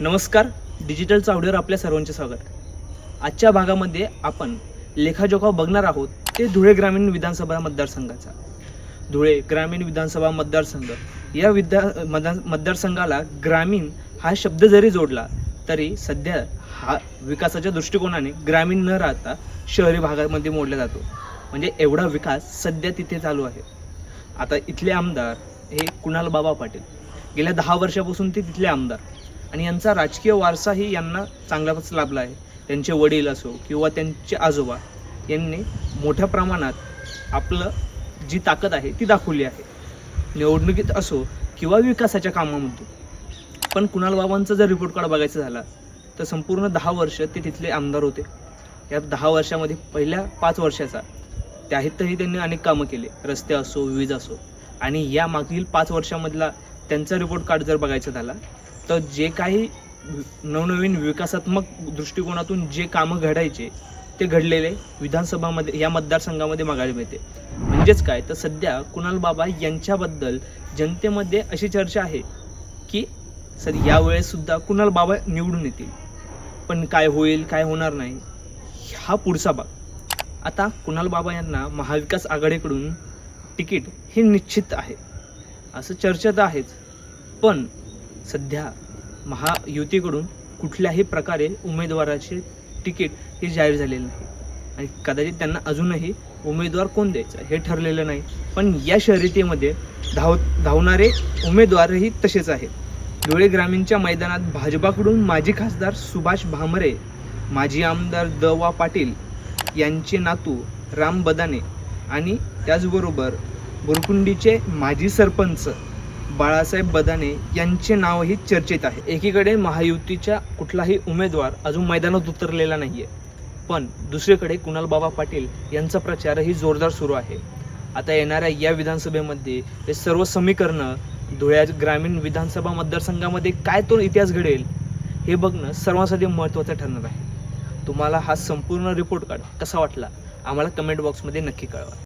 नमस्कार डिजिटल चावडीवर आपल्या सर्वांचे स्वागत. आजच्या भागामध्ये आपण लेखाजोखा बघणार आहोत ते धुळे ग्रामीण विधानसभा मतदारसंघाचा. धुळे ग्रामीण विधानसभा मतदारसंघ या विद्या मदा मतदारसंघाला ग्रामीण हा शब्द जरी जोडला तरी सध्या हा विकासाच्या दृष्टिकोनाने ग्रामीण न राहता शहरी भागामध्ये मोडला जातो. म्हणजे एवढा विकास सध्या तिथे चालू आहे. आता इथले आमदार हे कुणाल बाबा पाटील. गेल्या दहा वर्षापासून ते तिथले आमदार. आणि यांचा राजकीय वारसाही यांना चांगलाच लाभला आहे. त्यांचे वडील असो किंवा त्यांचे आजोबा यांनी मोठ्या प्रमाणात आपलं जी ताकद आहे ती दाखवली आहे. निवडणुकीत असो किंवा विकासाच्या कामामध्ये पण कुणाल बाबांचा जर रिपोर्ट कार्ड बघायचं झाला तर संपूर्ण दहा वर्ष ते तिथले आमदार होते. या दहा वर्षामध्ये पहिल्या पाच वर्षाचा त्यातही त्यांनी अनेक कामं केले. रस्ते असो वीज असो. आणि या मागील पाच वर्षामधला त्यांचा रिपोर्ट कार्ड जर बघायचा झाला तर जे काही नवनवीन विकासात्मक दृष्टिकोनातून जे कामं घडायचे ते घडलेले विधानसभामध्ये या मतदारसंघामध्ये मागायला मिळते. म्हणजेच काय? तर सध्या कुणाल बाबा यांच्याबद्दल जनतेमध्ये अशी चर्चा आहे की सर यावेळेससुद्धा कुणाल बाबा निवडून येतील. पण काय होईल काय होणार नाही हा पुढचा भाग. आता कुणाल बाबा यांना महाविकास आघाडीकडून तिकीट हे निश्चित आहे. असं चर्चा तर आहेच. पण सध्या महायुतीकडून कुठल्याही प्रकारे उमेदवाराचे तिकीट हे जाहीर झालेलं नाही. आणि कदाचित त्यांना अजूनही उमेदवार कोण द्यायचा हे ठरलेलं नाही. पण या शर्यतीमध्ये धाव धावणारे उमेदवारही तसेच आहेत. धुळे ग्रामीणच्या मैदानात भाजपाकडून माजी खासदार सुभाष भामरे माजी आमदार द वा पाटील यांचे नातू राम बदाने आणि त्याचबरोबर बुरकुंडीचे माजी सरपंच बाळासाहेब बदाने यांचे नावही चर्चेत आहे. एकीकडे महायुतीच्या कुठलाही उमेदवार अजून मैदानात उतरलेला नाहीये. पण दुसरीकडे कुणाल बाबा पाटील यांचा प्रचारही जोरदार सुरू आहे. आता येणाऱ्या या विधानसभेमध्ये हे सर्व समीकरणं धुळ्या ग्रामीण विधानसभा मतदारसंघामध्ये काय तो इतिहास घडेल हे बघणं सर्वांसाठी महत्त्वाचं ठरणार आहे. तुम्हाला हा संपूर्ण रिपोर्ट कार्ड कसा वाटला? आम्हाला कमेंट बॉक्समध्ये नक्की कळवा.